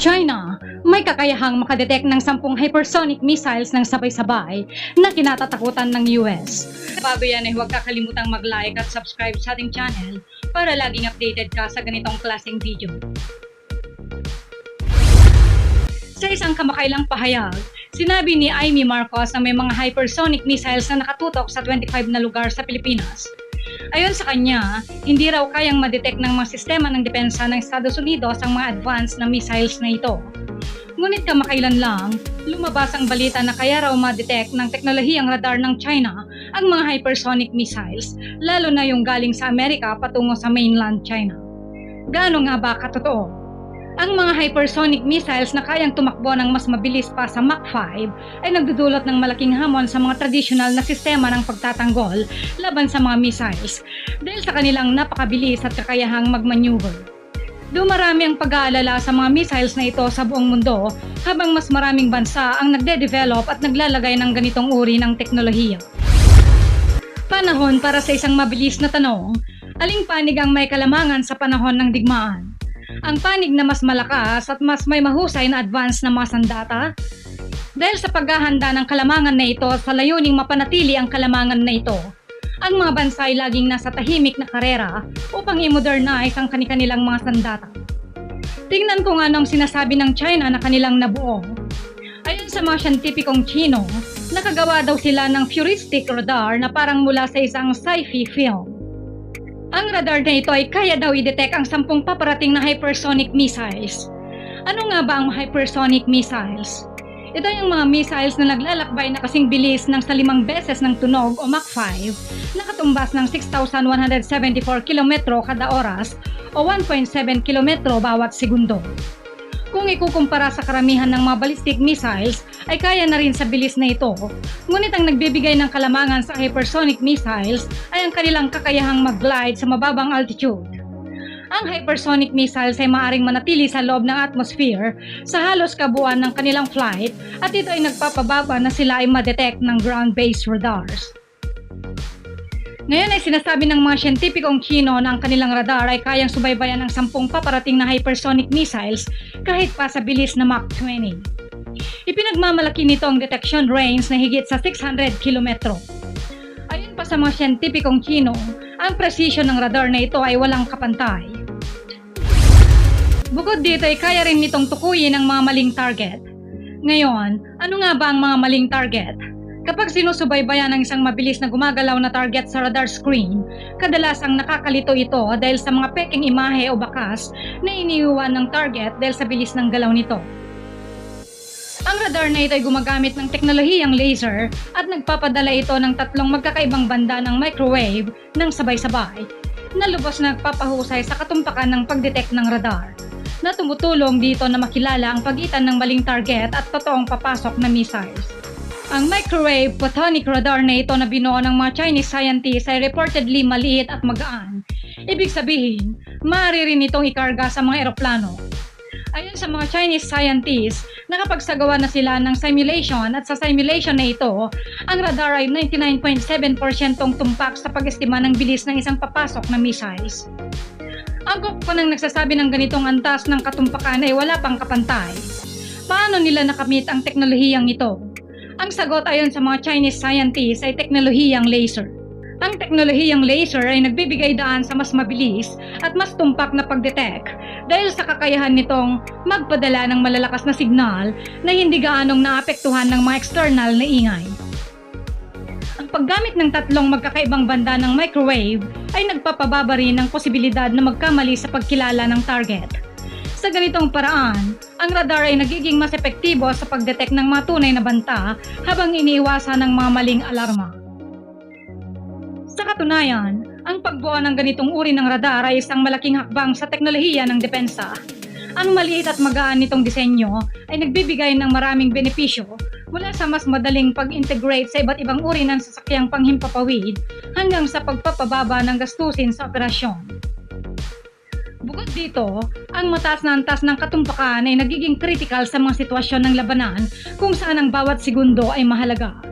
China, may kakayahang makadetect ng 10 hypersonic missiles ng sabay-sabay na kinatatakutan ng US. Bago yan ay huwag kakalimutang mag-like at subscribe sa ating channel para laging updated ka sa ganitong klaseng video. Sa isang kamakailang pahayag, sinabi ni Amy Marcos na may mga hypersonic missiles na nakatutok sa 25 na lugar sa Pilipinas. Ayon sa kanya, hindi raw kayang madetect ng mga sistema ng depensa ng Estados Unidos ang mga advanced na missiles na ito. Ngunit kamakailan lang, lumabas ang balita na kaya raw madetect ng teknolohiyang radar ng China ang mga hypersonic missiles, lalo na yung galing sa Amerika patungo sa mainland China. Gaano nga ba katotoo? Ang mga hypersonic missiles na kayang tumakbo ng mas mabilis pa sa Mach 5 ay nagdudulot ng malaking hamon sa mga tradisyonal na sistema ng pagtatanggol laban sa mga missiles dahil sa kanilang napakabilis at kakayahang magmaneuver. Dumarami ang pag-aalala sa mga missiles na ito sa buong mundo habang mas maraming bansa ang nagde-develop at naglalagay ng ganitong uri ng teknolohiya. Panahon para sa isang mabilis na tanong, aling panig ang may kalamangan sa panahon ng digmaan? Ang panig na mas malakas at mas may mahusay na advance na mga sandata? Dahil sa paghahanda ng kalamangan na ito sa layuning mapanatili ang kalamangan na ito, ang mga bansa ay laging nasa tahimik na karera upang i-modernize ang kanilang mga sandata. Tingnan ko nga anong sinasabi ng China na kanilang nabuo. Ayon sa mga siyentipikong Chino, nakagawa daw sila ng futuristic radar na parang mula sa isang sci-fi film. Ang radar na ito ay kaya daw i-detect ang sampung paparating na hypersonic missiles. Ano nga ba ang hypersonic missiles? Ito yung mga missiles na naglalakbay na kasing bilis ng sa beses ng tunog o Mach 5 na katumbas ng 6,174 kilometro kada oras o 1.7 kilometro bawat segundo. Kung ikukumpara sa karamihan ng mga ballistic missiles, ay kaya na rin sa bilis na ito. Ngunit ang nagbibigay ng kalamangan sa hypersonic missiles ay ang kanilang kakayahang mag-glide sa mababang altitude. Ang hypersonic missiles ay maaring manatili sa loob ng atmosphere sa halos kabuuan ng kanilang flight at ito ay nagpapababa na sila ay madetect ng ground-based radars. Ngayon ay sinasabi ng mga siyentipikong Chino na ang kanilang radar ay kayang subaybayan ang sampung paparating na hypersonic missiles kahit pa sa bilis na Mach 20. Ipinagmamalaki nito ang detection range na higit sa 600 kilometro. Ayon pa sa mga siyentipikong Chino, ang precision ng radar na ito ay walang kapantay. Bukod dito ay kaya rin nitong tukuyin ang mga maling target. Ngayon, ano nga ba ang mga maling target? Kapag sinusubaybayan ng isang mabilis na gumagalaw na target sa radar screen, kadalasang nakakalito ito dahil sa mga peking imahe o bakas na iniiwan ng target dahil sa bilis ng galaw nito. Ang radar na ito ay gumagamit ng teknolohiyang laser at nagpapadala ito ng tatlong magkakaibang banda ng microwave ng sabay-sabay na lubos na nagpapahusay sa katumpakan ng pagdetect ng radar na tumutulong dito na makilala ang pagitan ng maling target at totoong papasok na missiles. Ang microwave photonic radar na ito na binuo ng mga Chinese scientists ay reportedly maliit at magaan. Ibig sabihin, maaari rin itong ikarga sa mga eroplano. Ayon sa mga Chinese scientists, nakapagsagawa na sila ng simulation at sa simulation na ito, ang radar ay 99.7% tumpak sa pag-estima ng bilis ng isang papasok na missiles. Ang ko nang nagsasabi ng ganitong antas ng katumpakan ay wala pang kapantay. Paano nila nakamit ang teknolohiyang ito? Ang sagot ayon sa mga Chinese scientists ay teknolohiyang laser. Ang teknolohiyang laser ay nagbibigay daan sa mas mabilis at mas tumpak na pagdetect dahil sa kakayahan nitong magpadala ng malalakas na signal na hindi gaanong naapektuhan ng mga external na ingay. Ang paggamit ng tatlong magkakaibang banda ng microwave ay nagpapababa rin ng posibilidad na magkamali sa pagkilala ng target. Sa ganitong paraan, ang radar ay nagiging mas epektibo sa pagdetect ng mga tunay na banta habang iniiwasan ng mga maling alarma. Sa katunayan, ang pagbuo ng ganitong uri ng radar ay isang malaking hakbang sa teknolohiya ng depensa. Ang maliit at magaan nitong disenyo ay nagbibigay ng maraming benepisyo mula sa mas madaling pag-integrate sa iba't ibang uri ng sasakyang panghimpapawid hanggang sa pagpapababa ng gastusin sa operasyon. Bukod dito, ang mataas na antas ng katumpakan ay nagiging critical sa mga sitwasyon ng labanan kung saan ang bawat segundo ay mahalaga.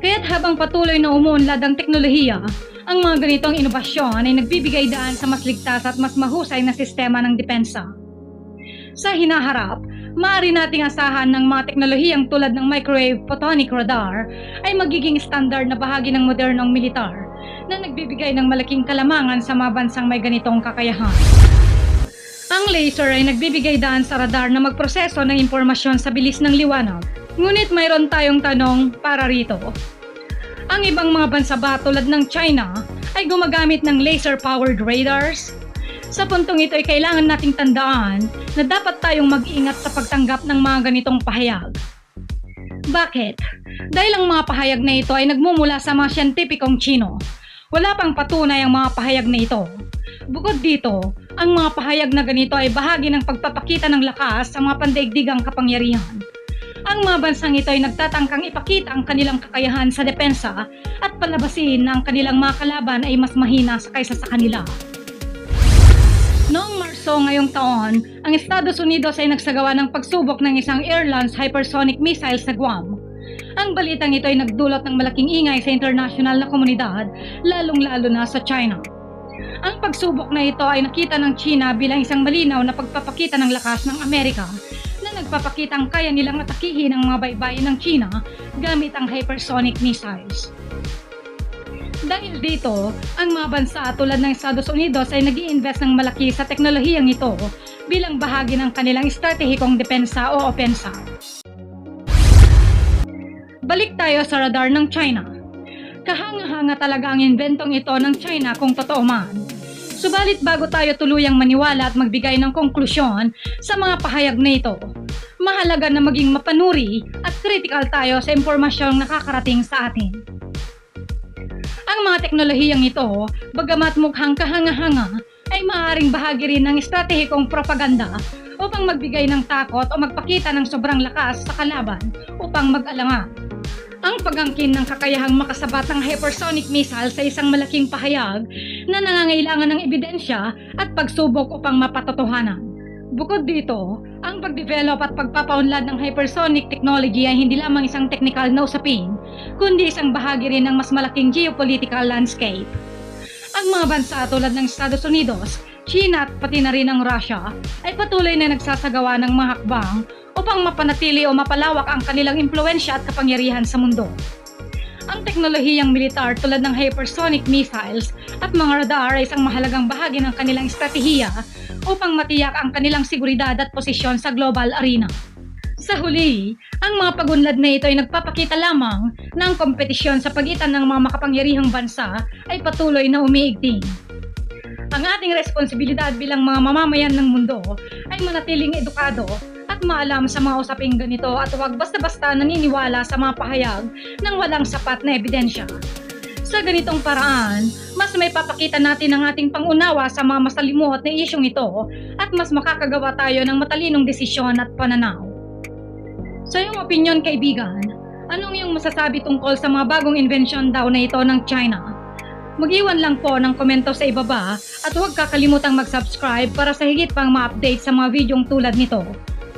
Kaya't habang patuloy na umuunlad ang teknolohiya, ang mga ganitong inobasyon ay nagbibigay daan sa mas ligtas at mas mahusay na sistema ng depensa. Sa hinaharap, maaari nating asahan ng mga teknolohiyang tulad ng microwave photonic radar ay magiging standard na bahagi ng modernong militar na nagbibigay ng malaking kalamangan sa mga bansang may ganitong kakayahan. Ang laser ay nagbibigay daan sa radar na magproseso ng impormasyon sa bilis ng liwanag. Ngunit mayroon tayong tanong para rito. Ang ibang mga bansa ba tulad ng China ay gumagamit ng laser-powered radars? Sa puntong ito ay kailangan nating tandaan na dapat tayong mag-ingat sa pagtanggap ng mga ganitong pahayag. Bakit? Dahil ang mga pahayag na ito ay nagmumula sa mga siyentipikong Chino. Wala pang patunay ang mga pahayag na ito. Bukod dito, ang mga pahayag na ganito ay bahagi ng pagpapakita ng lakas sa mga pandaigdigang kapangyarihan. Ang mga bansang ito ay nagtatangkang ipakita ang kanilang kakayahan sa depensa at palabasin na ang kanilang mga kalaban ay mas mahina sa kaysa sa kanila. Noong Marso ngayong taon, ang Estados Unidos ay nagsagawa ng pagsubok ng isang air-launched hypersonic missile sa Guam. Ang balitang ito ay nagdulot ng malaking ingay sa international na komunidad, lalong-lalo na sa China. Ang pagsubok na ito ay nakita ng China bilang isang malinaw na pagpapakita ng lakas ng Amerika na nagpapakita ang kaya nilang atakihin ang mga baybayin ng China gamit ang hypersonic missiles. Dahil dito, ang mga bansa tulad ng Estados Unidos ay nag invest ng malaki sa teknolohiyang ito bilang bahagi ng kanilang estratehikong depensa o opensa. Balik tayo sa radar ng China. Kahanga-hanga talaga ang inventong ito ng China kung totoo man. Subalit bago tayo tuluyang maniwala at magbigay ng konklusyon sa mga pahayag na ito, mahalaga na maging mapanuri at critical tayo sa impormasyong nakakarating sa atin. Ang mga teknolohiyang ito, bagamat mukhang kahanga-hanga, ay maaaring bahagi rin ng estratehikong propaganda upang magbigay ng takot o magpakita ng sobrang lakas sa kalaban upang mag-alangan. Ang pagangkin ng kakayahang makasabat ng hypersonic missile sa isang malaking pahayag na nangangailangan ng ebidensya at pagsubok upang mapatotohanan. Bukod dito, ang pagdevelop at pagpapaunlad ng hypersonic technology ay hindi lamang isang technical na usapin, kundi isang bahagi rin ng mas malaking geopolitical landscape. Ang mga bansa tulad ng Estados Unidos, China at pati na rin ang Russia ay patuloy na nagsasagawa ng mga hakbang upang mapanatili o mapalawak ang kanilang impluensya at kapangyarihan sa mundo. Ang teknolohiyang militar tulad ng hypersonic missiles at mga radar ay isang mahalagang bahagi ng kanilang estratehiya upang matiyak ang kanilang seguridad at posisyon sa global arena. Sa huli, ang mga pagunlad na ito ay nagpapakita lamang na ang kompetisyon sa pagitan ng mga makapangyarihang bansa ay patuloy na umiigting. Ang ating responsibilidad bilang mga mamamayan ng mundo ay manatiling edukado maalam sa mga usaping ganito at huwag basta-basta naniniwala sa mga pahayag ng walang sapat na ebidensya. Sa ganitong paraan, mas may papakita natin ang ating pangunawa sa mga masalimuot na isyong ito at mas makakagawa tayo ng matalinong desisyon at pananaw. Sa iyong opinion kaibigan, anong iyong masasabi tungkol sa mga bagong invention daw na ito ng China? Mag-iwan lang po ng komento sa ibaba at huwag kakalimutang mag-subscribe para sa higit pang ma-update sa mga videong tulad nito.